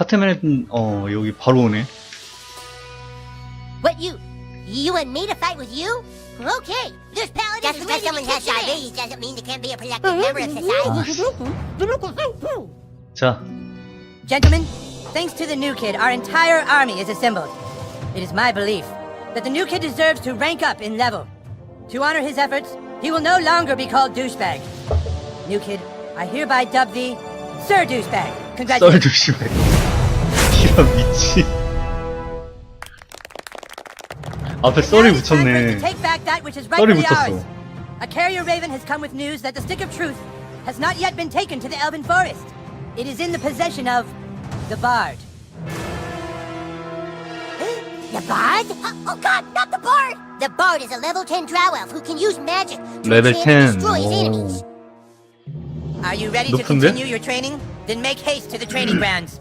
카테맨 어 여기 바로 오네. What you? You want me to fight with you? Okay, this paladin Just is because ready someone to has kick your ass. diabetes doesn't mean they can't be a productive member of society. 아, 자, Gentlemen, thanks to the new kid, our entire army is assembled. It is my belief that the new kid deserves to rank up in level. To honor his efforts, he will no longer be called douchebag. New kid, I hereby dub thee Sir Douchebag. 썰 Congratulations. 조심해. 이런 미치. 앞에 썰이 Now it is time for us 붙였네. to take back that which is 썰이 rightfully 붙었어. ours. A carrier raven has come with news that the stick of truth has not yet been taken to the elven forest. It is in the possession of the bard. The bard? Oh, oh god, not the bard! The bard is a level 10 drow elf who can use magic to 레벨 enchant 10. and destroy his enemies. 오. Are you ready to 높은데? continue your training? Then make haste to the training grounds.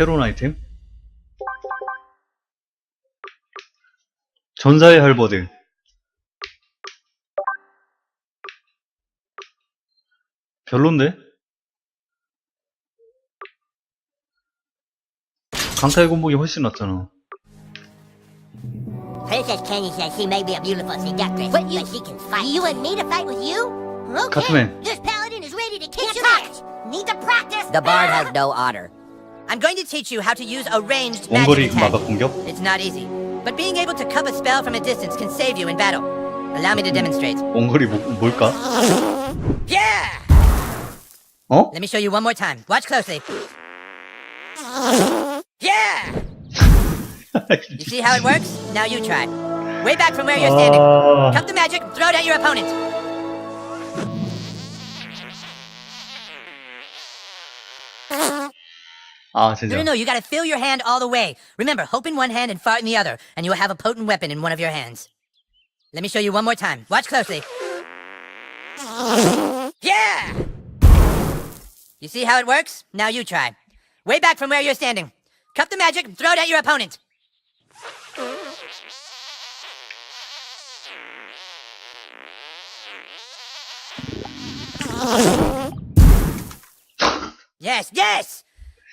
새로운 아이템. 전사의 할버드. 별론데? 강타의 공복이 훨씬 낫잖아. Princess Kenny says she may be a beautiful seductress, What you- but she can fight. You want me to fight with you? Okay, Catman. this paladin is ready to kick your ass. Need to practice! The bard has no honor. I'm going to teach you how to use a ranged magic 원거리 attack. 마법 공격? It's not easy, but being able to cup a spell from a distance can save you in battle. Allow me to demonstrate. 원거리 뭐, 뭘까? Yeah! 어? Let me show you one more time. Watch closely. Yeah! You see how it works? Now you try. Way back from where you're standing. 아, Cup the magic, throw it at your opponent. 아 No, 진짜. no, no, you gotta fill your hand all the way. Remember, hope in one hand and fart in the other, and you will have a potent weapon in one of your hands. Let me show you one more time. Watch closely. Yeah! You see how it works? Now you try. Way back from where you're standing. Cup the magic, throw it at your opponent. Yes, yes!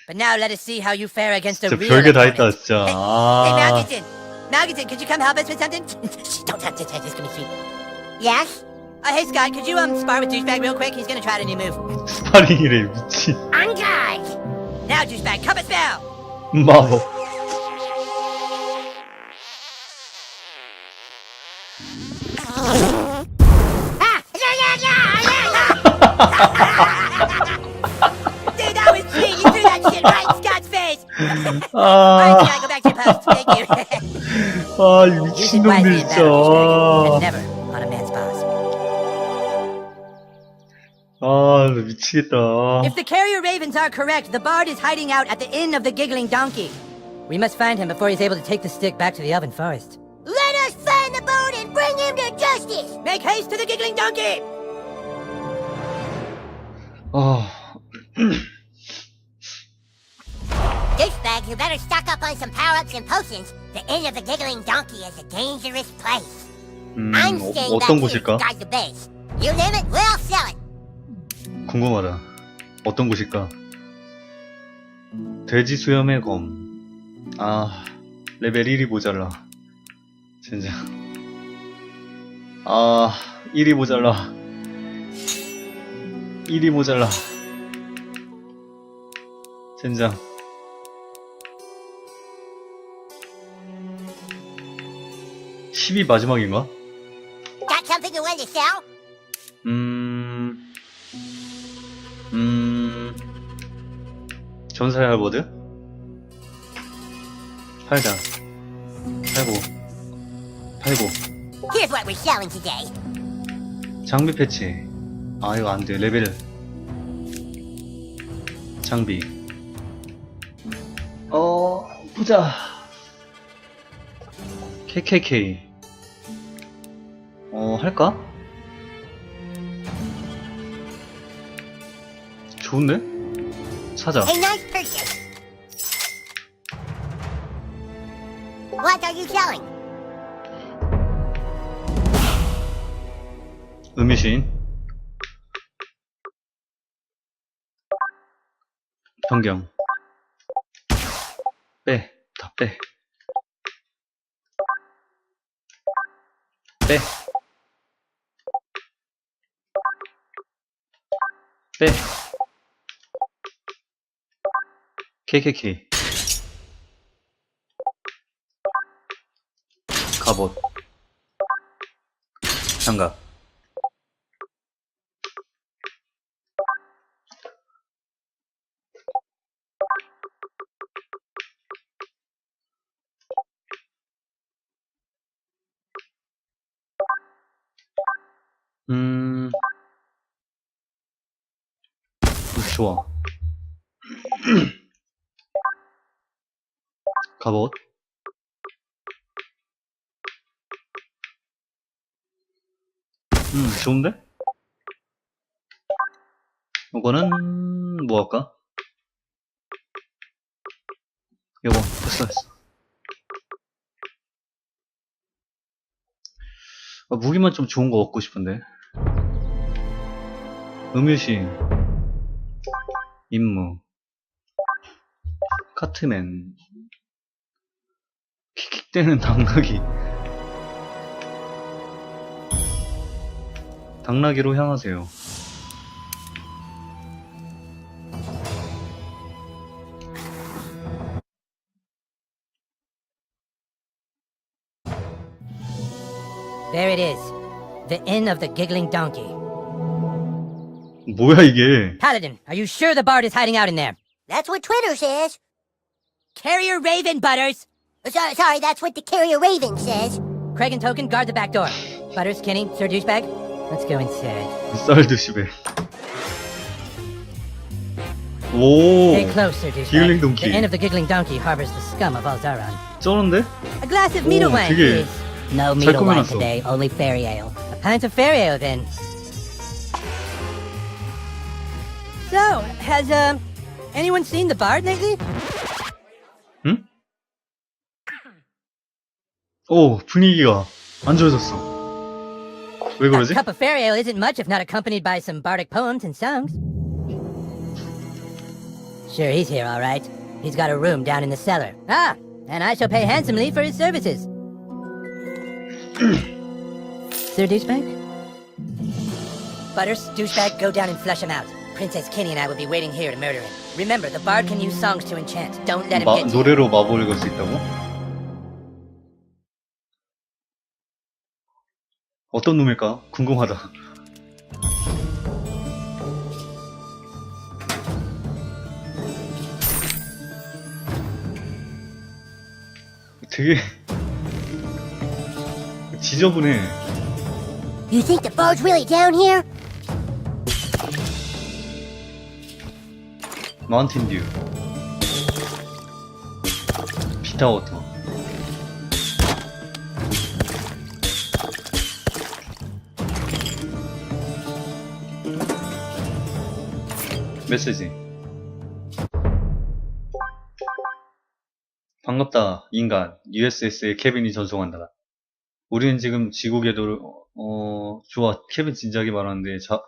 But now let us see how you fare against a 진짜 real 별게 다 opponent. 있다 진짜. Hey, hey, 아. Malkinson! Malkinson, could you come help us with something? Shh, Don't touch this, it's gonna be sweet. Yes? Uh, hey, Scott, could you, um, spar with Douchebag real quick? He's gonna try a new move. 스파링이래 미친. On guard! Now, Douchebag, cup a spell! 마법. Ah! Yeah, yeah, yeah, yeah! Dude, 아, Scott, go back to your post. Thank you. 아, 이 Use it wisely 미친놈들 in 진짜. battle, Douchebag, 아. and never on a man's paws. 아, 나 미치겠다. If the carrier ravens are correct, the bard is hiding out at the Inn of the Giggling Donkey. We must find him before he's able to take the stick back to the Elven Forest. Let us find the boat and bring him to justice. Make haste to the Giggling Donkey! 아, You better stock up on some power-ups and potions. The Inn of the Giggling Donkey is a dangerous place. 음, I'm 어, staying 어떤 back here to 곳일까? guard the base. You name it, we'll sell it. 궁금하다. 어떤 곳일까? 돼지 수염의 검. 아, 레벨 1이 모자라. 진짜. 아, 1이 모자라. 1이 모자라. 젠장. (10이) 마지막인가? Got something you want to sell? 음, 음, 전사의 할버드? 팔자. 팔고, 팔고. Here's what we're selling today. 장비 패치. 아, 이거 안 돼. 레벨. 장비. 어, 보자. KKK. 어, 할까? 좋은데? 사자. 음유신. 변경. 빼. 다 빼. 빼. 빼. KKK. 갑옷. 장갑. 갑옷. 음, 좋은데? 이거는, 뭐 할까? 여보, 됐어, 됐어. 아, 무기만 좀 좋은 거 얻고 싶은데. 음유신. 임무. 카트맨. 킥킥대는 당나귀. 당나귀로 향하세요. There it is. The Inn of the Giggling Donkey. 뭐야 이게? Paladin, are you sure the bard is hiding out in there? That's what Twitter says. Carrier Raven, Butters! Sorry, sorry, that's what the carrier Raven says. Craig and Token, guard the back door. Butters, Kenny, Sir Douchebag, let's go inside. 쌀드시베. 오, Stay close, Sir Giggling Douchebag. Donkey. The Inn of the Giggling Donkey harbors the scum of Alzaron. 쩌는데? A glass of meadow 오, wine, 되게 please. No 잘 꾸며놨어. only fairy ale. A pint of fairy ale, then. So, has, um, anyone seen the bard lately? 오, 분위기가 안 좋아졌어. 왜 A 그러지? cup of fairy ale isn't much if not accompanied by some bardic poems and songs. Sure, he's here, all right. He's got a room down in the cellar. Ah, and I shall pay handsomely for his services. Sir Douchebag? Butters, Douchebag, go down and flush him out. Princess Kenny and I will be waiting here to murder him. Remember, the bard can use songs to enchant. Don't let him 마, get to you. 노래로 마법을 걸 수 있다고? 어떤 놈일까? 궁금하다. 되게 지저분해. You think the bard's really down here? 마운틴 뷰. 비타 워터. 메시지. 반갑다, 인간. USS의 케빈이 전송한다. 우리는 지금 지구 궤도를, 어, 좋아. 케빈 진작에 말하는데, 자,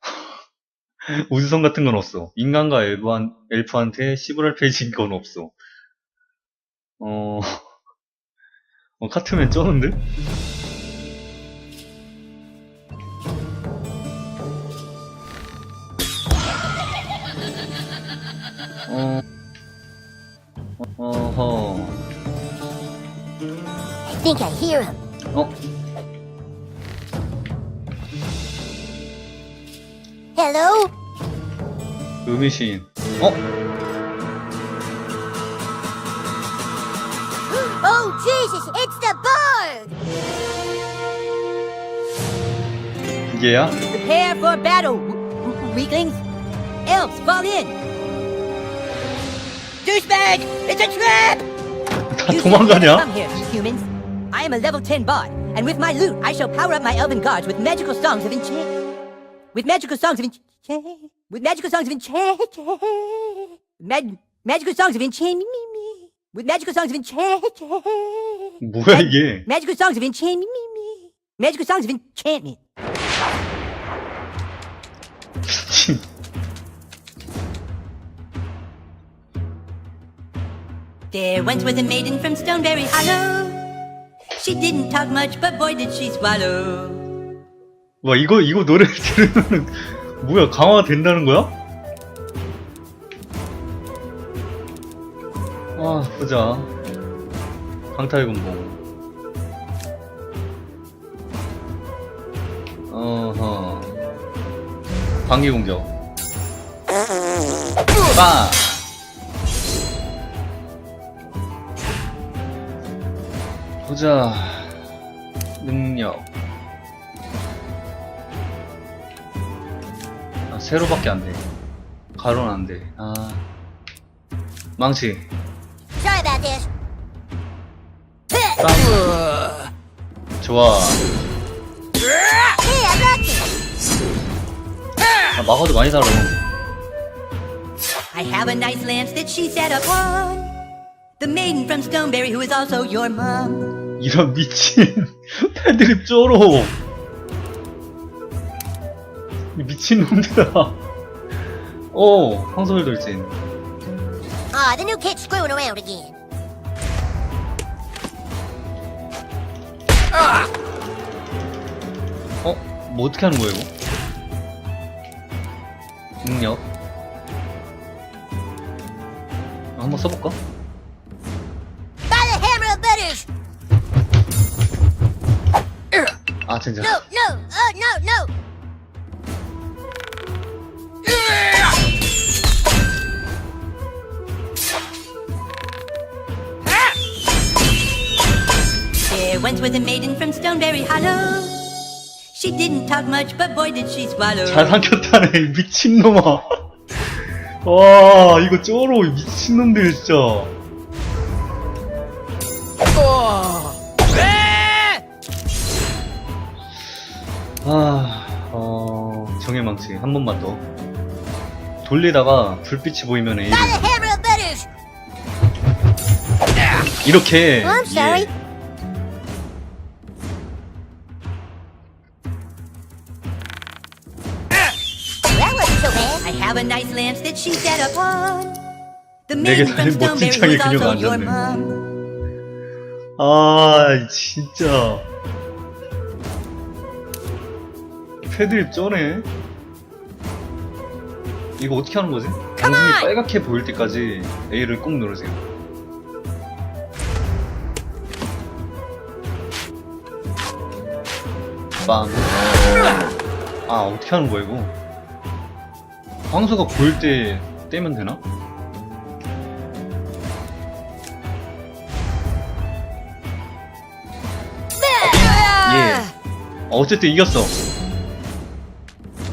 우주선 같은 건 없어. 인간과 엘프한, 엘프한테 시브랄 페이지인 건 없어. 어, 어, 카트맨 쩌는데? 어, 어허, I think I hear him. 어, Hello? 음이신. 어? Oh, Jesus, it's the bard! 얘야? Prepare for battle, w- w- weaklings. Elves, fall in. Douchebag, it's a trap! 다 You shouldn't have 도망가냐? Come here, humans. I am a level 10 bard, and with my loot, I shall power up my elven guards with magical songs of enchant. With magical songs of enchant. With magical songs of enchant. Mag- magical songs of enchant. With magical songs of enchant. 뭐야 이게? Magical songs of enchantment. Magical songs of enchantment. There once was a maiden from Stoneberry Hollow. She didn't talk much, but boy did she swallow. 와 이거 이거 노래 들으면 뭐야 강화가 된다는 거야? 아 보자 강탈군봉 어허 방기공격 빵 보자 능력 아, 세로밖에 안 돼. 가로는 안 돼. 아. 망치. 빵. 좋아. 아, 막아도 많이 살아. I have a nice lance that she set upon. The maiden from Stoneberry, who is also your mom. 이런 미친 쩔어. 이 미친 놈들아. 어, 황소일 돌진. Aw, the new kid's screwing around again. 어? 뭐 어떻게 하는 거야, 이거? 능력. 아, 한번 써볼까? 아, 진짜. No, no, oh, no, no! There once was a maiden from Stoneberry Hollow. She didn't talk much, but boy did she swallow. 잘 삼켰다네, 이 미친놈아. 와, 이거 쩔어, 이 미친놈들, 진짜. 아, 어, 정해망치, 한 번만 더. 돌리다가 불빛이 보이면 A를. 이렇게. Oh. 예. 내게 달린 멋진 also 그녀가 앉았네. 아, 진짜. 패드립 쩌네. 이거 어떻게 하는 거지? 양심이 빨갛게 보일 때까지 A를 꼭 누르세요. 빵. 아, 어떻게 하는 거야, 이거? 황소가 보일 때 떼면 되나? 예. 어, 어쨌든 이겼어.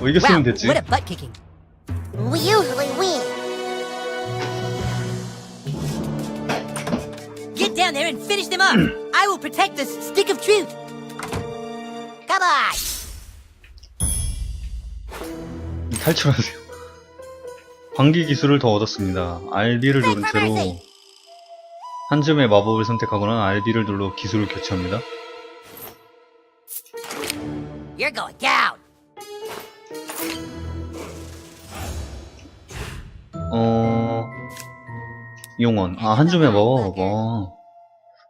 어, 이겼으면 됐지. what a butt kicking. We usually win. Get down there and finish them up. I will protect the stick of truth. Come on. 탈출하세요. 광기 기술을 더 얻었습니다. RB를 누른 채로 한 줌의 마법을 선택하거나 RB를 눌러 기술을 교체합니다. You're going down. 용원. 아, 한 줌의 마법. 와.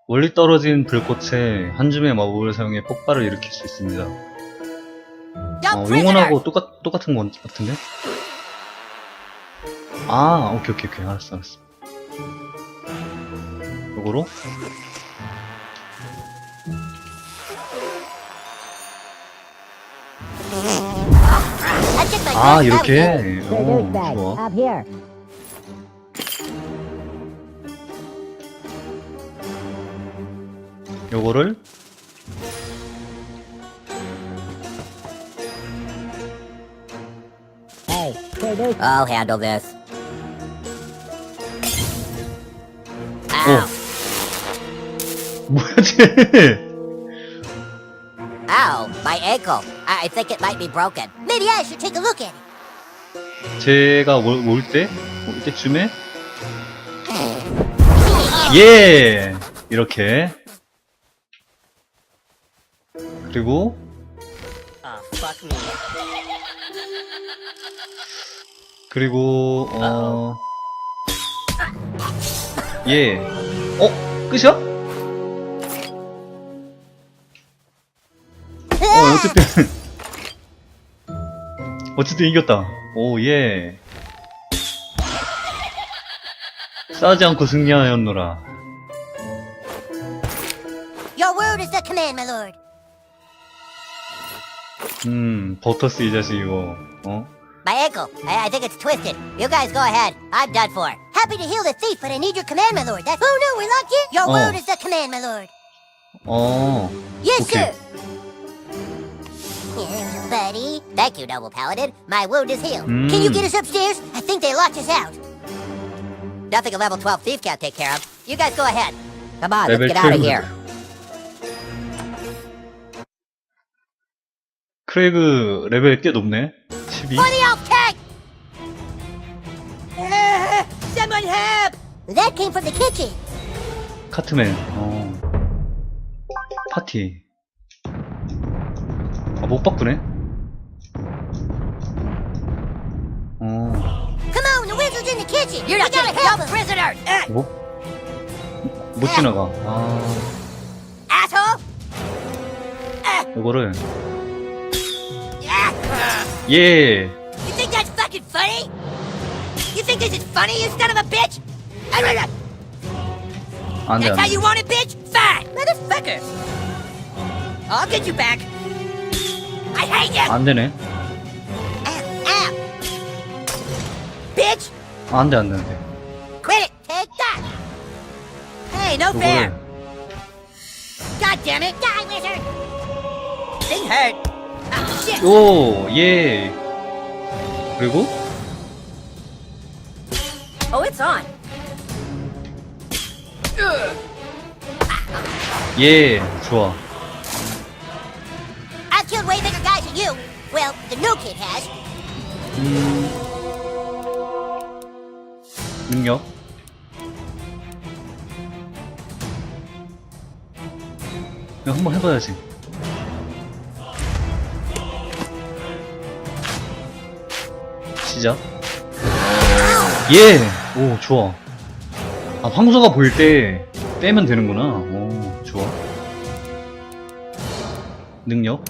멀리 떨어진 불꽃에 한 줌의 마법을 사용해 폭발을 일으킬 수 있습니다. 어. 용원하고 똑같, 똑같은 건 같은데? 아, 오케이, 오케이, 오케이. 알았어, 알았어. 요거로? 아. 이렇게? 오. 좋아. 요거를. I'll handle this. 오. Ow. 뭐야, 쟤? Ow, my ankle. I I think it might be broken. Maybe I should take a look at it. 제가 올, 올 때? 올 때쯤에? 예! 이렇게. 그리고, Oh, fuck me. 그리고, 어, 예. 어? 끝이야? 어, 어쨌든. 어쨌든 이겼다. 오, 예. 싸지 않고 승리하였노라. Your word is the command, my lord. 음, 버터스 이 자식 이거, 어? My ankle. I, I think it's twisted. You guys go ahead. I'm done for. Happy to heal the thief, but I need your command, my lord. That's. Oh no, we're locked in. Your Oh. word is the command, my lord. 어, Yes, Okay. sir. Yes, buddy. Thank you, noble paladin. My wound is healed. Can you Mm. get us upstairs? I think they locked us out. Nothing a level 12 thief can't take care of. You guys go ahead. Come on, 레벨 let's get out of 12. here. 크레이그 레벨 꽤 높네. 12. For the elf tank! Ah, someone help! That came from the kitchen. 카트맨, 어. 파티. 아, 못 바꾸네? 어, Come on, the wizard's in the kitchen. You're not getting help prisoner! Ah, 뭐? 못 지나가. 아, asshole! 이거를. Ah, 예! you think that's fucking funny? You think this is funny, you son of a bitch? Ah, blah, blah. 안 돼, That's 안 how 돼. you want it, bitch? Fine, motherfucker! I'll get you back. I hate you, 안 되네. Ow, ow. bitch! 아, 안 돼, 안 돼, 안 돼. Quit it. Take that. Hey, no fair! 이거를. God damn it! Die, wizard. Thing hurt. Ah! 오, 예. 그리고, Oh, it's on. 예, 좋아. I've killed way bigger guys than you. Well, the new kid has. 음. 능력. 이거 한번 해봐야지. 시작. 예! 오, 좋아. 아, 황소가 보일 때 빼면 되는구나. 오, 좋아. 능력.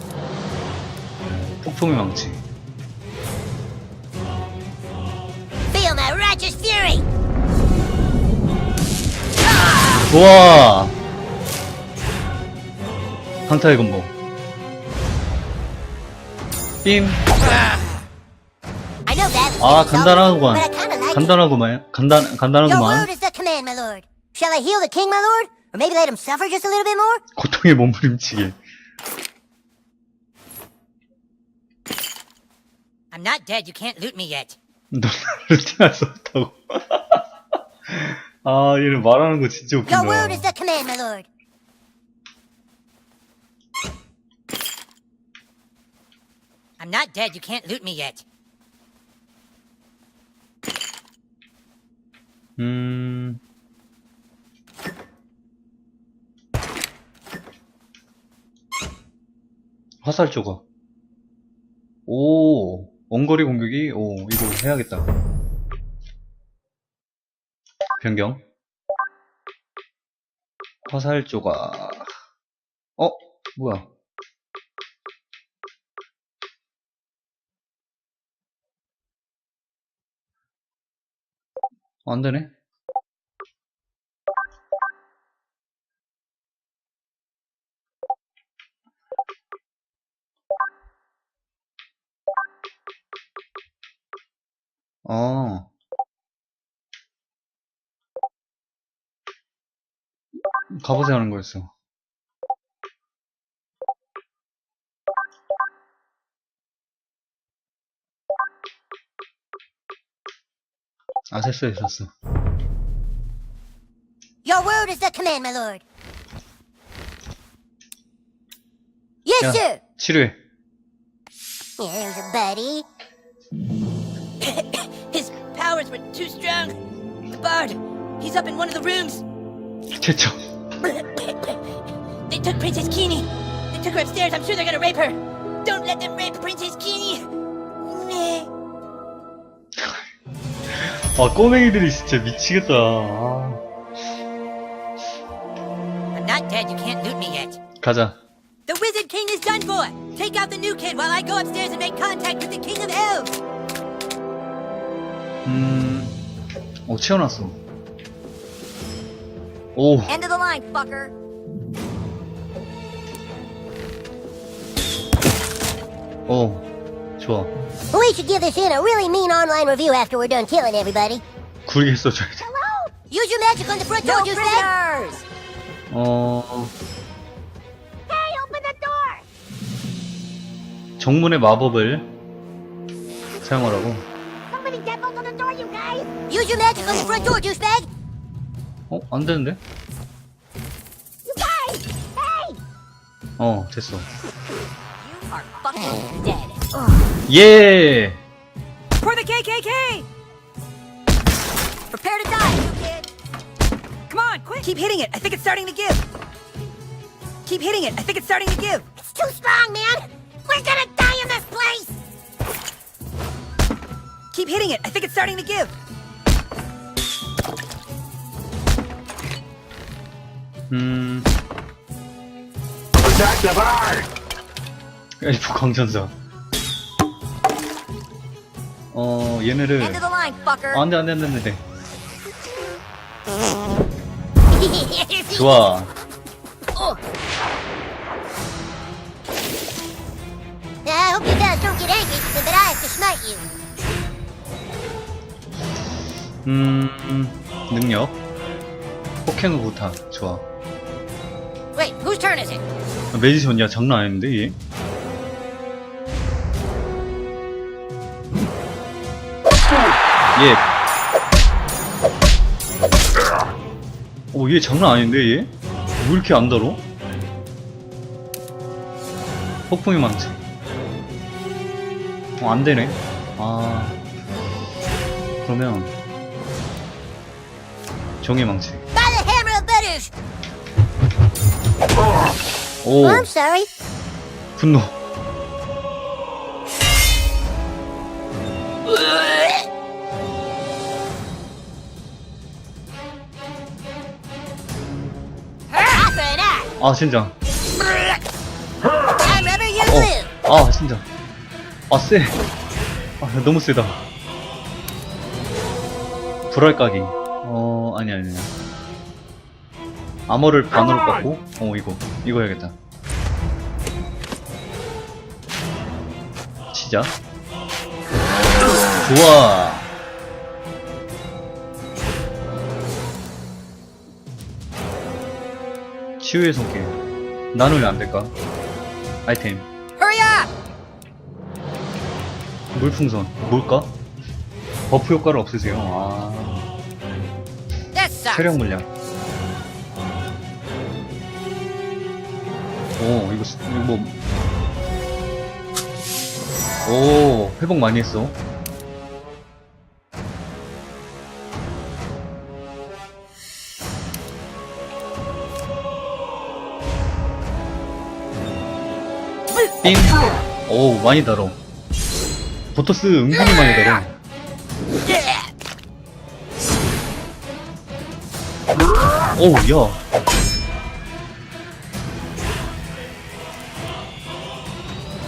폭풍의 망치. Feel my righteous fury. 좋아. 강타의 건보. 빔. 아, 간단하구만. 간단하구만. 간단, 간단하구만. 고통의 몸부림치기. I'm not dead, you can't loot me yet. 너 나를 태할 수 없다고. 아, 얘는 말하는 거 진짜 웃긴다. Your word is the command, my lord. I'm not dead, you can't loot me yet. 음. 화살 조각. 오, 원거리 공격이, 오, 이거 해야겠다. 변경. 화살 조각. 어? 뭐야? 안 되네? 어. 갑옷에 하는 거였어. 아, 됐어, 됐어. Your word is the command, my lord. Yes, 야, sir. 치료해. Here's a buddy. His powers were too strong. The bard, he's up in one of the rooms. 제쳐. They took Princess Keene. They took her upstairs. I'm sure they're gonna rape her. Don't let them rape Princess Keene. 아, 꼬맹이들이 진짜 미치겠다. 아. not dead, you can't loot me yet. 가자. The Wizard King is done for! Take out the new kid while I go upstairs and make contact with the King of Elves! 음, 어, 채워놨어. 오, End of the line, fucker. 어, 좋아. We should give this in a really mean online review after we're done killing everybody. 구리게 써줘야 돼. Use your magic on the front door, like. prisoners! 어, Hey, open the door! 정문의 마법을 사용하라고. Somebody deadbolt on the door, you guys! Use your magic on the front door, douchebag! 어, 안 되는데? You guys! Hey! 어, 됐어. You are fucking dead. 예! For the KKK! Prepare to die, new kid. Come on, quick! Keep hitting it. I think it's starting to give. Keep hitting it. I think it's starting to give. It's too strong, man! We're gonna die in this place! Keep hitting it. I think it's starting to give. 음, Protect the bird! 엘프 광전사. 어, 얘네를. Line. 아, 안 돼, 안 돼, 안 돼, 안 돼. 좋아. I hope you guys don't get angry, but I have to smite you. 음, 음, 능력. 폭행의 고타. 좋아. Wait, whose turn is it? 매지션이야, 장난 아닌데, 얘? 얘. 오, 얘 장난 아닌데, 얘? 왜 이렇게 안 달어? 폭풍의 망치. 어, 안 되네. 아. 그러면. 종의 망치. 오. 분노. 아, 진짜. I'd rather you 어, live! 아, 진짜. 아, 쎄. 아, 너무 세다. 불알 까기. 어, 아니, 아니, 아니. 암호를 반으로 깎고, 어, 이거. 이거 해야겠다. 치자. 좋아. 치유의 손길. 나누면 안 될까? 아이템. Hurry up! 물풍선 뭘까? 버프 효과를 없애세요. 아. 체력 물량. 오 이거 스- 이거 뭐. 오 회복 많이 했어. 삥. 오 많이 달어. 보토스 은근히 많이 달어. 오, 야.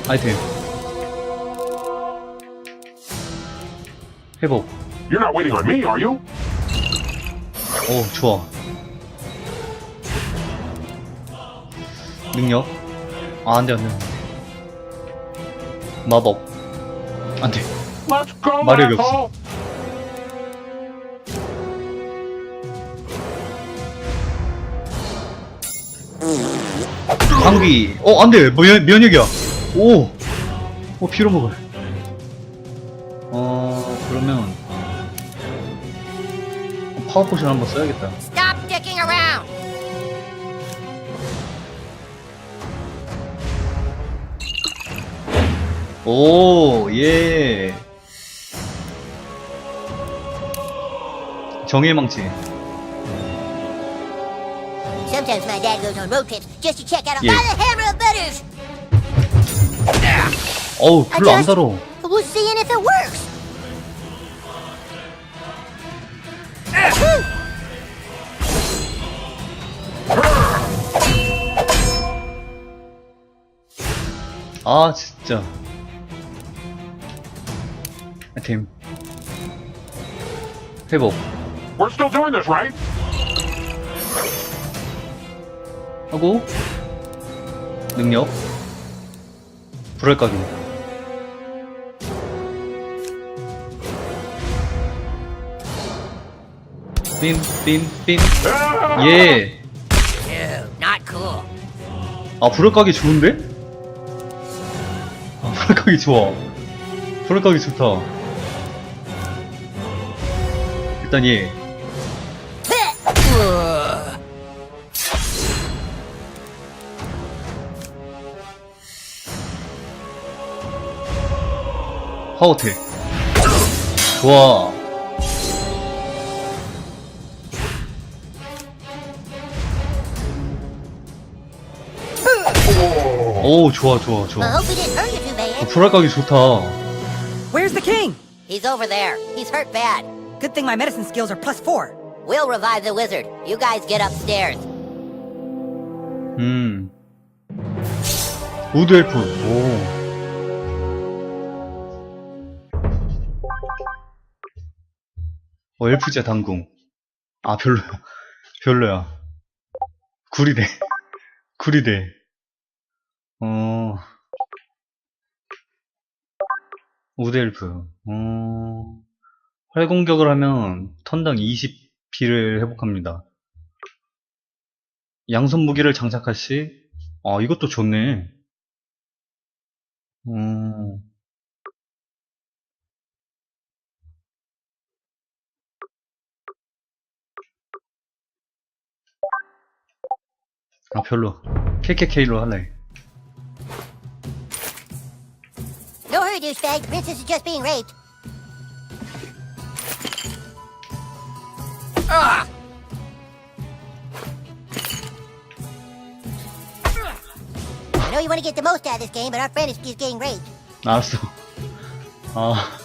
아이템. 회복. You're not waiting on me, are you? 오, 좋아. 능력. 아, 안 돼, 안 돼. 마법. 안 돼. Let's go, 마력이 asshole! 방귀. 어, 안 돼. 면, 면역이야. 오. 오, 피로 먹을. 어, 그러면. 파워 포션 한번 써야겠다. 오, 예. 정의의 망치. Sometimes my dad goes on road trips just to check out all 예. the hammer of butters. 어우, 별로 안 달아. We'll see if it works. 아, 진짜. 아이템 회복 We're still doing this, right? 하고 능력 불알 까기 빔 빔빔 Ah! 예. Ew, not cool. 아 불알 까기 좋은데? 아 불알 까기 좋아 불알 까기 좋다 예 하우텍 좋아 오 좋아 좋아 좋아 Well, hope we didn't hurt you too 어, bad. 불알 까기 좋다 Where's the king? He's over there. He's hurt bad. Good thing my medicine skills are plus four. We'll revive the wizard. You guys get upstairs. 음 우드 엘프 오 어, 엘프제 당궁. 아, 별로야. 별로야. 구리대. 구리대. 어. 우드 엘프. 어. 활공격을 하면 턴당 20피를 회복합니다. 양손 무기를 장착할 시, 아, 이것도 좋네. 음. 아, 별로. KKK로 할래. No hurry, douchebag. Princess is just being raped. Ah! I know you want to get the most out of this game, but our friend is, getting raped. Awesome. Oh. Uh,